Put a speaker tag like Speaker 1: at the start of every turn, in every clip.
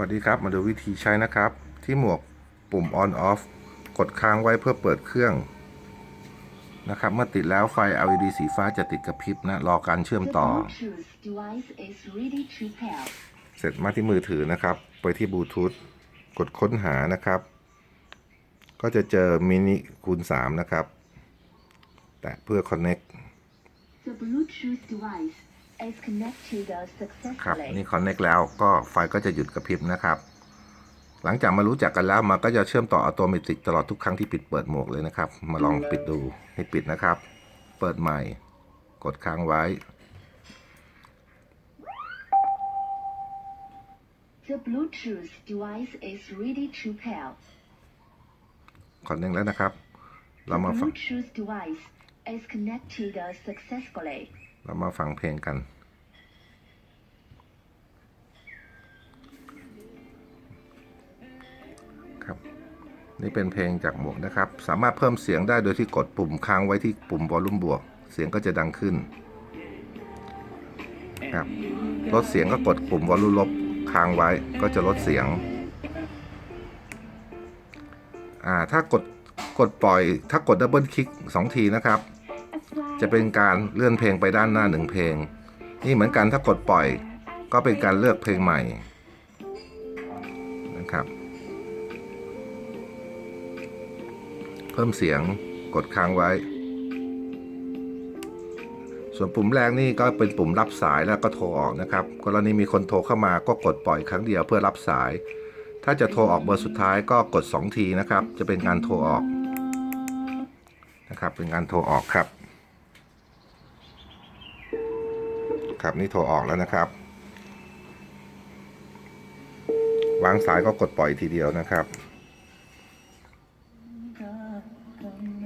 Speaker 1: วัสดีครับมาดูวิธีใช้นะครับ ที่หมวกปุ่ม on off กดค้างไว้เพื่อเปิดเครื่องนะครับ เมื่อติดแล้วไฟ LED สีฟ้าจะติดกระพริบนะ รอการเชื่อม
Speaker 2: The
Speaker 1: ต่อ
Speaker 2: Bluetooth device is ready to pair.
Speaker 1: เสร็จมาที่มือถือนะครับ ไปที่บลูทูธกดค้นหานะครับ ก็จะเจอมินิคูณ 3 นะครับ แต่เพื่อ connect
Speaker 2: The Bluetooth device is connected
Speaker 1: ครับ
Speaker 2: successfully.
Speaker 1: นี่ connect แล้วก็ไฟก็จะหยุดกระพริบนะครับ หลังจากมารู้จักกันแล้วมันก็จะเชื่อมต่ออัตโนมัติตลอดทุกครั้งที่ปิดเปิดหมวกเลยนะครับ มาลองปิดดูให้ปิดนะครับ เปิดใหม่ กดค้างไว้
Speaker 2: The Bluetooth device is ready to pair.
Speaker 1: connect แล้วนะครับ
Speaker 2: The
Speaker 1: เรามาฟัง
Speaker 2: Bluetooth device is connected successfully.
Speaker 1: เรามาฟังเพลงกัน ครับ นี่เป็นเพลงจากหมวกนะครับ สามารถเพิ่มเสียงได้โดยที่กดปุ่มค้างไว้ที่ปุ่มวอลลุ่มบวก เสียงก็จะดังขึ้น ครับลดเสียงก็กดปุ่มวอลลุ่มลบค้างไว้ก็จะลดเสียง อ่า ถ้ากดกดปล่อย ถ้ากดดับเบิลคลิกสองทีนะครับ จะเป็นการเลื่อนเพลงไปด้านหน้าหนึ่งเพลง นี่เหมือนกันถ้ากดปล่อย ก็เป็นการเลือกเพลงใหม่นะครับ เพิ่มเสียงกดค้างไว้ ส่วนปุ่มแรกนี่ก็เป็นปุ่มรับสายแล้วก็โทรออกนะครับ กรณีมีคนโทรเข้ามาก็กดปล่อยครั้งเดียวเพื่อรับสาย ถ้าจะโทรออกเบอร์สุดท้ายก็กด 2 ทีนะครับ จะเป็นการโทรออกนะครับ เป็นการโทรออกครับ ครับ นี่โทรออกแล้วนะครับ วางสายก็กดปล่อยทีเดียวนะครับ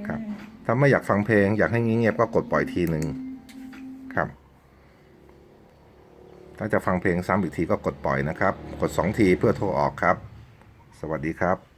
Speaker 1: ครับถ้าไม่อยากฟังเพลง อยากให้เงียบก็กดปล่อยทีหนึ่งครับ ถ้าจะฟังเพลงซ้ำอีกทีก็กดปล่อยนะครับ กด 2 ทีเพื่อโทรออกครับ สวัสดีครับ